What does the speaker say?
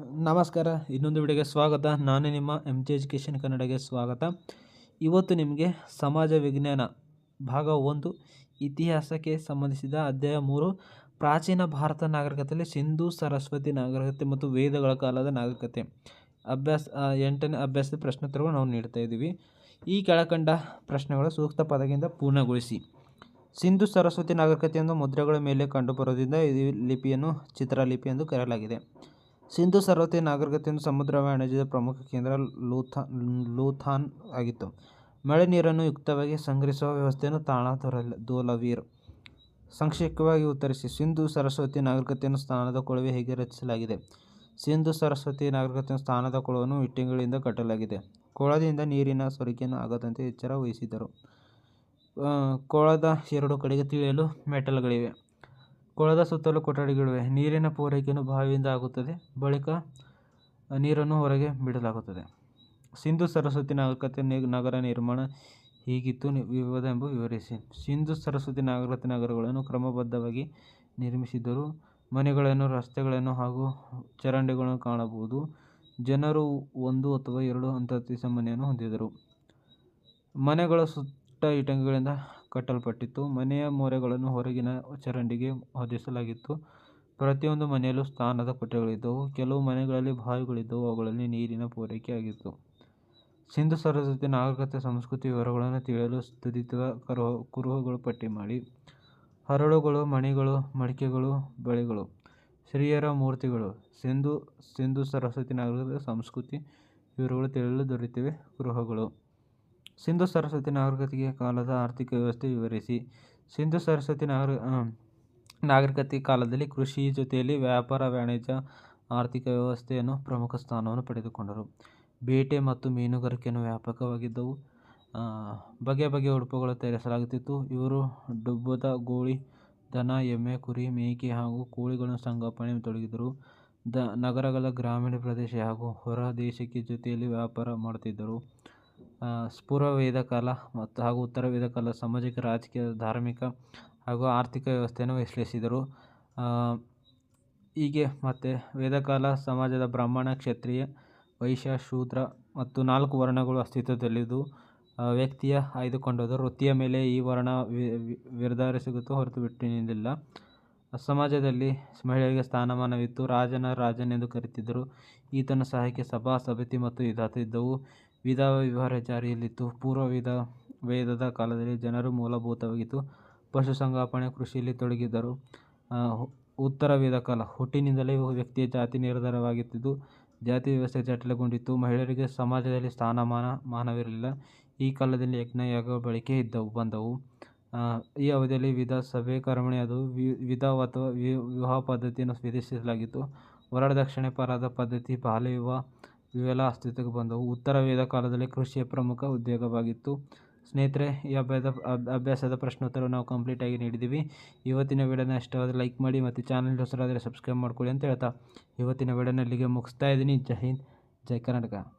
ನಮಸ್ಕಾರ, ಇನ್ನೊಂದು ವಿಡಿಯೋಗೆ ಸ್ವಾಗತ. ನಾನು ನಿಮ್ಮ ಎಂ ಜಿ ಎಜುಕೇಷನ್ ಕನ್ನಡಗೆ ಸ್ವಾಗತ. ಇವತ್ತು ನಿಮಗೆ ಸಮಾಜ ವಿಜ್ಞಾನ ಭಾಗ ಒಂದು, ಇತಿಹಾಸಕ್ಕೆ ಸಂಬಂಧಿಸಿದ ಅಧ್ಯಾಯ ಮೂರು, ಪ್ರಾಚೀನ ಭಾರತ ನಾಗರಿಕತೆಯಲ್ಲಿ ಸಿಂಧು ಸರಸ್ವತಿ ನಾಗರಿಕತೆ ಮತ್ತು ವೇದಗಳ ಕಾಲದ ನಾಗರಿಕತೆ. ಅಭ್ಯಾಸ ಎಂಟನೇ ಅಭ್ಯಾಸದ ಪ್ರಶ್ನೋತ್ತರಗಳು ನಾವು ನೀಡ್ತಾ ಇದ್ದೀವಿ. ಈ ಕೆಳಕಂಡ ಪ್ರಶ್ನೆಗಳು ಸೂಕ್ತ ಪದಗಿಂದ ಪೂರ್ಣಗೊಳಿಸಿ. ಸಿಂಧು ಸರಸ್ವತಿ ನಾಗರಿಕತೆಯನ್ನು ಮುದ್ರೆಗಳ ಮೇಲೆ ಕಂಡುಬರುವುದರಿಂದ ಈ ಲಿಪಿಯನ್ನು ಚಿತ್ರಲಿಪಿ ಎಂದು ಕರೆಯಲಾಗಿದೆ. ಸಿಂಧು ಸರಸ್ವತಿ ನಾಗರಿಕತೆಯನ್ನು ಸಮುದ್ರ ವಾಣಿಜ್ಯದ ಪ್ರಮುಖ ಕೇಂದ್ರ ಲೂಥಾ, ಲೂಥಾನ್ ಆಗಿತ್ತು. ಮಳೆ ನೀರನ್ನು ಯುಕ್ತವಾಗಿ ಸಂಗ್ರಹಿಸುವ ವ್ಯವಸ್ಥೆಯನ್ನು ತಾಣ ದೋಲವೀರ್ ಸಂಕ್ಷಿಪ್ತವಾಗಿ ಉತ್ತರಿಸಿ. ಸಿಂಧು ಸರಸ್ವತಿ ನಾಗರಿಕತೆಯನ್ನು ಸ್ಥಾನದ ಕೊಳವೆ ಹೇಗೆ ರಚಿಸಲಾಗಿದೆ? ಸಿಂಧೂ ಸರಸ್ವತಿ ನಾಗರಿಕತೆಯ ಸ್ಥಾನದ ಕೊಳವನ್ನು ಇಟ್ಟಿಗೆಗಳಿಂದ ಕಟ್ಟಲಾಗಿದೆ. ಕೊಳದಿಂದ ನೀರಿನ ಸೋರಿಕೆಯನ್ನು ಆಗದಂತೆ ಎಚ್ಚರ ವಹಿಸಿದರು. ಕೊಳದ ಎರಡು ಕಡೆಗೆ ತಿಳಿಯಲು ಮೆಟಲ್ಗಳಿವೆ. ಕೊಳದ ಸುತ್ತಲೂ ಕೊಠಡಿಗಳಿವೆ. ನೀರಿನ ಪೂರೈಕೆಯನ್ನು ಬಾವಿಯಿಂದ ಆಗುತ್ತದೆ. ಬಳಿಕ ನೀರನ್ನು ಹೊರಗೆ ಬಿಡಲಾಗುತ್ತದೆ. ಸಿಂಧು ಸರಸ್ವತಿ ನಾಗರಿಕತೆ ನಗರ ನಿರ್ಮಾಣ ಹೀಗಿತ್ತು ವಿವಾದ ಎಂಬ ವಿವರಿಸಿ. ಸಿಂಧು ಸರಸ್ವತಿ ನಾಗರಿಕತೆ ನಗರಗಳನ್ನು ಕ್ರಮಬದ್ಧವಾಗಿ ನಿರ್ಮಿಸಿದ್ದರು ಮನೆಗಳನ್ನು, ರಸ್ತೆಗಳನ್ನು ಹಾಗೂ ಚರಂಡಿಗಳನ್ನು ಕಾಣಬಹುದು. ಜನರು ಒಂದು ಅಥವಾ ಎರಡು ಅಂತಸ್ತಿನ ಮನೆಯನ್ನು ಹೊಂದಿದ್ದರು. ಮನೆಗಳ ಸುತ್ತ ಇಟಂಗಿಗಳಿಂದ ಕಟ್ಟಲ್ಪಟ್ಟಿತ್ತು. ಮನೆಯ ಮೋರೆಗಳನ್ನು ಹೊರಗಿನ ಚರಂಡಿಗೆ ಹೊದಿಸಲಾಗಿತ್ತು. ಪ್ರತಿಯೊಂದು ಮನೆಯಲ್ಲೂ ಸ್ನಾನದ ಕೊಠಡಿಗಳಿದ್ದವು. ಕೆಲವು ಮನೆಗಳಲ್ಲಿ ಬಾವಿಗಳಿದ್ದವು. ಅವುಗಳಲ್ಲಿ ನೀರಿನ ಪೂರೈಕೆ ಆಗಿತ್ತು. ಸಿಂಧು ಸರಸ್ವತಿ ನಾಗರಿಕತೆ ಸಂಸ್ಕೃತಿ ವಿವರಗಳನ್ನು ತಿಳಿಯಲು ತುದಿತದ ಕರು, ಕುರುಹುಗಳು ಪಟ್ಟಿ ಮಾಡಿ. ಹರಳುಗಳು, ಮಣಿಗಳು, ಮಡಿಕೆಗಳು, ಬಳೆಗಳು ಸ್ತ್ರೀಯರ ಮೂರ್ತಿಗಳು, ಸಿಂಧು ಸಿಂಧು ಸರಸ್ವತಿ ನಾಗರಿಕತೆ ಸಂಸ್ಕೃತಿ ವಿವರಗಳು ತಿಳಿಯಲು ದೊರೆತಿವೆ. ಕುರುಹುಗಳು. ಸಿಂಧು ಸರಸ್ವತಿ ನಾಗರಿಕತೆಯ ಕಾಲದ ಆರ್ಥಿಕ ವ್ಯವಸ್ಥೆ ವಿವರಿಸಿ. ಸಿಂಧು ಸರಸ್ವತಿ ನಾಗರ ನಾಗರಿಕತೆ ಕಾಲದಲ್ಲಿ ಕೃಷಿ ಜೊತೆಯಲ್ಲಿ ವ್ಯಾಪಾರ, ವಾಣಿಜ್ಯ, ಆರ್ಥಿಕ ವ್ಯವಸ್ಥೆಯನ್ನು ಪ್ರಮುಖ ಸ್ಥಾನವನ್ನು ಪಡೆದುಕೊಂಡರು. ಬೇಟೆ ಮತ್ತು ಮೀನುಗಾರಿಕೆಯನ್ನು ವ್ಯಾಪಕವಾಗಿದ್ದವು. ಬಗೆ ಬಗೆಯ ಉಡುಪುಗಳು ತಯಾರಿಸಲಾಗುತ್ತಿತ್ತು. ಇವರು ಡುಬ್ಬದ ಗೋಳಿ, ದನ, ಎಮ್ಮೆ, ಕುರಿ, ಮೇಕೆ ಹಾಗೂ ಕೋಳಿಗಳನ್ನು ಸಂಗೋಪನೆ ತೊಡಗಿದರು. ದ, ನಗರಗಳ ಗ್ರಾಮೀಣ ಪ್ರದೇಶ ಹಾಗೂ ಹೊರ ದೇಶಕ್ಕೆ ಜೊತೆಯಲ್ಲಿ ವ್ಯಾಪಾರ ಮಾಡುತ್ತಿದ್ದರು. ಆ, ಪೂರ್ವ ವೇದ ಕಾಲ ಮತ್ತು ಹಾಗೂ ಉತ್ತರ ವೇದ ಕಾಲ ಸಾಮಾಜಿಕ ರಾಜಕೀಯ ಧಾರ್ಮಿಕ ಹಾಗೂ ಆರ್ಥಿಕ ವ್ಯವಸ್ಥೆಯನ್ನು ವಿಶ್ಲೇಷಿಸಿದರು. ಹೀಗೆ ಮತ್ತು ವೇದಕಾಲ ಸಮಾಜದ ಬ್ರಾಹ್ಮಣ ಕ್ಷತ್ರಿಯ ವೈಶ್ಯ ಶೂದ್ರ ಮತ್ತು ನಾಲ್ಕು ವರ್ಣಗಳು ಅಸ್ತಿತ್ವದಲ್ಲಿದ್ದು ವ್ಯಕ್ತಿಯ ಆಯ್ದುಕೊಂಡದ್ದು ವೃತ್ತಿಯ ಮೇಲೆ ಈ ವರ್ಣ ವಿ- ಸಿಗುತ್ತೋ ಹೊರತು ಬಿಟ್ಟಿನಿಂದಿಲ್ಲ ಸಮಾಜದಲ್ಲಿ ಮಹಿಳೆಯರಿಗೆ ಸ್ಥಾನಮಾನವಿತ್ತು. ರಾಜನ ರಾಜನೆಂದು ಕರೀತಿದ್ದರು. ಈತನ ಸಹಾಯಕ್ಕೆ ಸಭಾ ಸಮಿತಿ ಮತ್ತು ವಿಧಾತ ವಿಧವ ವಿವಾಹ ಜಾರಿಯಲ್ಲಿತ್ತು ಪೂರ್ವ ವೇದ ವೇದದ ಕಾಲದಲ್ಲಿ ಜನರು ಮೂಲಭೂತವಾಗಿತ್ತು. ಪಶುಸಂಗೋಪನೆ ಕೃಷಿಯಲ್ಲಿ ತೊಡಗಿದ್ದರು. ಉತ್ತರ ವೇದ ಕಾಲ. ಹುಟ್ಟಿನಿಂದಲೇ ವ್ಯಕ್ತಿಯ ಜಾತಿ ನಿರ್ಧಾರವಾಗಿತ್ತಿದ್ದು, ಜಾತಿ ವ್ಯವಸ್ಥೆ ಜಟಿಲಗೊಂಡಿತ್ತು. ಮಹಿಳೆಯರಿಗೆ ಸಮಾಜದಲ್ಲಿ ಸ್ಥಾನಮಾನ, ಮಾನವಿರಲಿಲ್ಲ. ಈ ಕಾಲದಲ್ಲಿ ಯಜ್ಞಯಾಗ ಬಳಕೆ ಇದ್ದವು, ಬಂದವು. ಈ ಅವಧಿಯಲ್ಲಿ ವಿಧ ಸಭೆ, ಕರ್ಮಣಿ, ಅದು ವಿಧ ಅಥವಾ ವಿವಾಹ ಪದ್ಧತಿಯನ್ನು ವಿಧಿಸಲಾಗಿತ್ತು. ವರದಕ್ಷಿಣೆ ಪರಾದ ಪದ್ಧತಿ, ಬಾಲ್ಯ ವಿವಾಹ ಇವೆಲ್ಲ ಅಸ್ತಿತ್ವಕ್ಕೆ ಬಂದವು. ಉತ್ತರ ವೇದ ಕಾಲದಲ್ಲಿ ಕೃಷಿಯ ಪ್ರಮುಖ ಉದ್ಯೋಗವಾಗಿತ್ತು. ಸ್ನೇಹಿತರೆ, ಈ ಅಭ್ಯಾಸ ಅಭ್- ಅಭ್ಯಾಸದ ಪ್ರಶ್ನೋತ್ತರ ನಾವು ಕಂಪ್ಲೀಟಾಗಿ ನೀಡಿದ್ದೀವಿ. ಇವತ್ತಿನ ವಿಡಿಯೋನ ಇಷ್ಟವಾದರೆ ಲೈಕ್ ಮಾಡಿ ಮತ್ತು ಚಾನಲ್ ಹೊಸರಾದರೆ ಸಬ್ಸ್ಕ್ರೈಬ್ ಮಾಡ್ಕೊಳ್ಳಿ ಅಂತ ಹೇಳ್ತಾ. ಇವತ್ತಿನ ವಿಡಿಯೋನ ಮುಗಿಸ್ತಾ ಇದ್ದೀನಿ. ಜೈ ಹಿಂದ್, ಜೈ ಕರ್ನಾಟಕ.